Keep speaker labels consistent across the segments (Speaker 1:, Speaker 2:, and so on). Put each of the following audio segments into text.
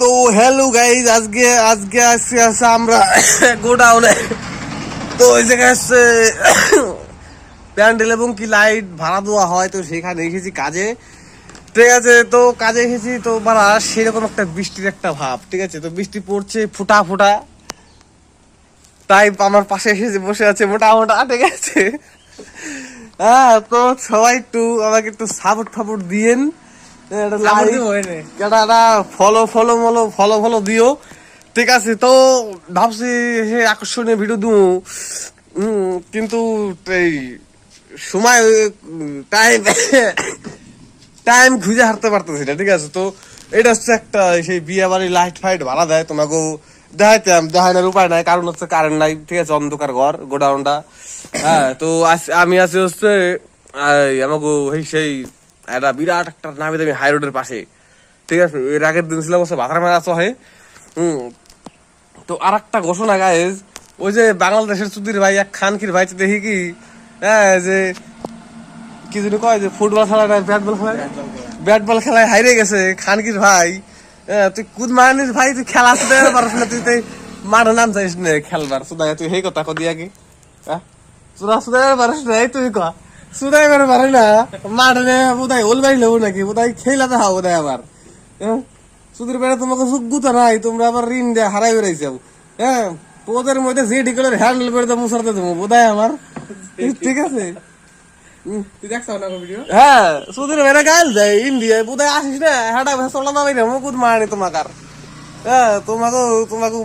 Speaker 1: তো hello guys আজকে আজকে আসছি আছে আমরা গোডাউনে। তো ওই জায়গায় আসছে প্যান্ডেল এবং কি লাইট ভাড়া দেওয়া হয়, তো সেখানে এসেছি কাজে। ঠিক আছে, তো কাজে এসেছি, তো মানে সেরকম একটা বৃষ্টির একটা ভাব, ঠিক আছে? তো বৃষ্টি পড়ছে ফুটা ফুটা। তাই আমার পাশে এসে বসে আছে মোটা মোটা, ঠিক আছে? হ্যাঁ তো সবাই একটু আমাকে একটু সাপোর্ট ফাপোর্ট দিয়েন। ফলো ফলো মলো ফলো ফলো দিও। ঠিক আছে তো ভাবছি সে আকর্ষণীয় ভিডিও উম, কিন্তু এই সময় টাইম টাইম খুঁজে হারতে পারতেছি না ঠিক আছে তো এটা হচ্ছে একটা সেই বিয়ে বাড়ি লাইট ফাইট ভাড়া দেয় তোমাকে দেখাইতাম দেখানোর উপায় নাই কারণ হচ্ছে কারেন্ট নাই ঠিক আছে অন্ধকার ঘর গোডাউনটা। হ্যাঁ তো আমি আছি হচ্ছে আমাকে সেই একটা বিরাট একটা নামি দামি হাই রোডের পাশে। ঠিক আছে? এর আগের দিন ছিল বসে ভাতার মেলা আছে হয়। হুম। তো আর একটা ঘোষণা গাইজ ওই যে বাংলাদেশের চুদির ভাই এক খানকির ভাই দেখি কি? হ্যাঁ যে কি যেন কয় যে ফুটবল খেলা না ব্যাট বল খেলায়? ব্যাট বল খেলায়। হাইরে গেছে খানকির ভাই। হ্যাঁ, তুই কুদ মারানির ভাই তুই খেলা শুধু পারস না তুই তুই মাঠে নাম চাইস না খেলবার। সুদাই তুই সেই কথা কদি আগে। হ্যাঁ? সুদা সুদাই পারস না এই তুই কয়া সুদাই করে পারে না। মাঠে নে বোধহয় ওল বাড়ি লেবো নাকি? বোধহয় খেলাতে হাও বোধহয় আবার। হ্যাঁ সুদের বেড়ে তোমাকে যোগ্যতা নাই তোমরা আবার ঋণ দিয়ে হারাই বেড়াইছো। হ্যাঁ ওদের মধ্যে যে ডিকলের হ্যান্ডেল করে দেবো মুসারতে দেবো বোধহয় আমার। ঠিক আছে?
Speaker 2: না
Speaker 1: হ্যাঁ সুদের বেড়ে গাল দেয় ইন্ডিয়ায় বোধহয় আসিস না হাঁটা ভেসলা দাবাই রে মুকুদ মারি তোমাকে আর। হ্যাঁ তোমাকে তোমাকে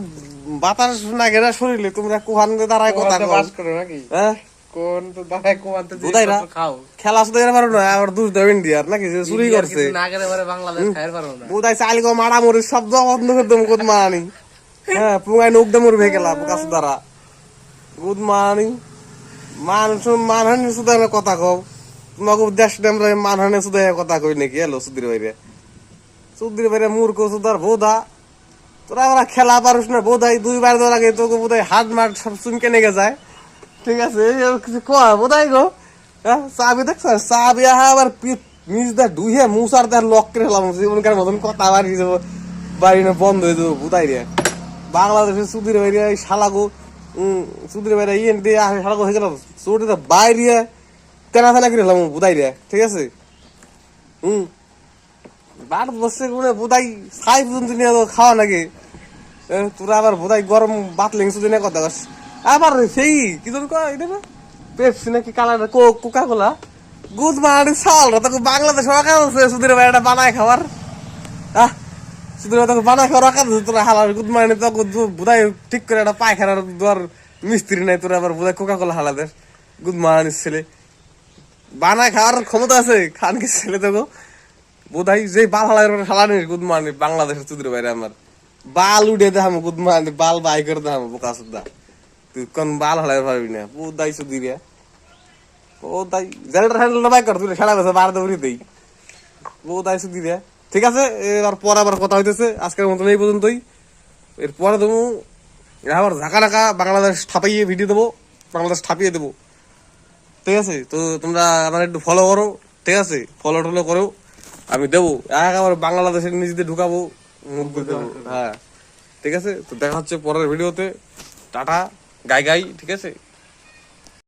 Speaker 1: বাতাস না গেরা শরীরে তোমরা কুহান দিয়ে দাঁড়ায় কথা
Speaker 2: বাস করে নাকি?
Speaker 1: হ্যাঁ?
Speaker 2: কোন তো দাঁড়ায় কোমাতে
Speaker 1: বোধাই
Speaker 2: খাও।
Speaker 1: খেলা শুধু এরা পারো না আবার দোষ দেব ইন্ডিয়ার নাকি যে চুরি করছে?
Speaker 2: না গেলে পরে বাংলাদেশ খাইতে পারব না।
Speaker 1: বোধহয় চাল গো মারা মরিস শব্দ বন্ধ করে দেবো কুদ মারানি। হ্যাঁ পুঙ্গায় নৌক দিয়ে মরবে গেলাম কাছে দ্বারা কুদ মারানি। মানুষ মানহানি শুধু আমি কথা কও। তোমাকে দেশ আমরা মানহানি শুধু কথা কই নাকি? এলো সুধীর বাইরে সুধীর বাইরে মূর্খ সুদার বোধা। তোরা ওরা খেলা পারুস না বোধাই দুইবার দেওয়ার আগে তোকে বোধহয় হাত মার সব চুমকে নেগে যায়। ঠিক আছে কিছু কয়া বোধাই গো হ্যাঁ চাবি দেখছ চাবি আহা, আবার নিজ দা ডুহে মুসার দার লক করে হেলাম জীবনকার মতন কথা আবার কি যাব। বাড়ি না বন্ধ হয়ে যাব, বোধাই রে বাংলাদেশের সুধীর বাইরে এই শালাগো সুধীর বাইরে ইয়েন দিয়ে শালাগো হয়ে গেল চোটে তো বাইরে তেনা তেনা করে হেলাম বোধাই রে ঠিক আছে? হুম ভারতবর্ষের মানে বোধাই ছাই পর্যন্ত নিয়ে খাওয়া নাকি তোরা আবার বোধাই গরম বাত লেংসু দিনে কথা আবার সেই কি যেন কয়, এটা পেপসি নাকি কালার কোকা কোলা গুদ মারি চাল তোকে বাংলাদেশ রাখা আছে সুধীর ভাই এটা বানায় খাবার। আহ, সুধীর ভাই তোকে বানায় খাবার রাখা আছে তোরা, হালার গুদ মারি তোকে বোধাই ঠিক করে একটা পায়খানার দর মিস্ত্রি নাই তোরা, আবার বোধাই কোকা কোলা হালাদের। গুদ মারানির ছেলে। বানায় খাওয়ার ক্ষমতা আছে খানকে ছেলে তোকে? বোধহয় যে বাল হালার হালানি গুদ মারানি, বাংলাদেশের চুদির বাইরে আমার। বাল উঠে দেখাম গুদ মারানি, বাল বাই করে দেখাম বোকা সুদা তুই কোন বাল হালার পারবি না বোধহয় চুদির বোধহয় জেলটার হ্যান্ডেল বাই কর, তুই সারা বছর বার দৌড়ি দেই। বোধহয় চুদির ঠিক আছে, এবার পরে আবার কথা হইতেছে, আজকের মতন এই পর্যন্তই। এরপরে দেবো আবার ঝাঁকা ঢাকা বাংলাদেশ ঠাপাইয়ে ভিডিও দেবো, বাংলাদেশ ঠাপিয়ে দেবো। ঠিক আছে, তো তোমরা আমার একটু ফলো করো, ঠিক আছে ফলো টলো করো, আমি দেবো। এক আবার বাংলাদেশের নিজেদের ঢুকাবো, মুখ হ্যাঁ। ঠিক আছে, তো দেখা হচ্ছে পরের ভিডিওতে টাটা। গাই গাই ঠিক আছে?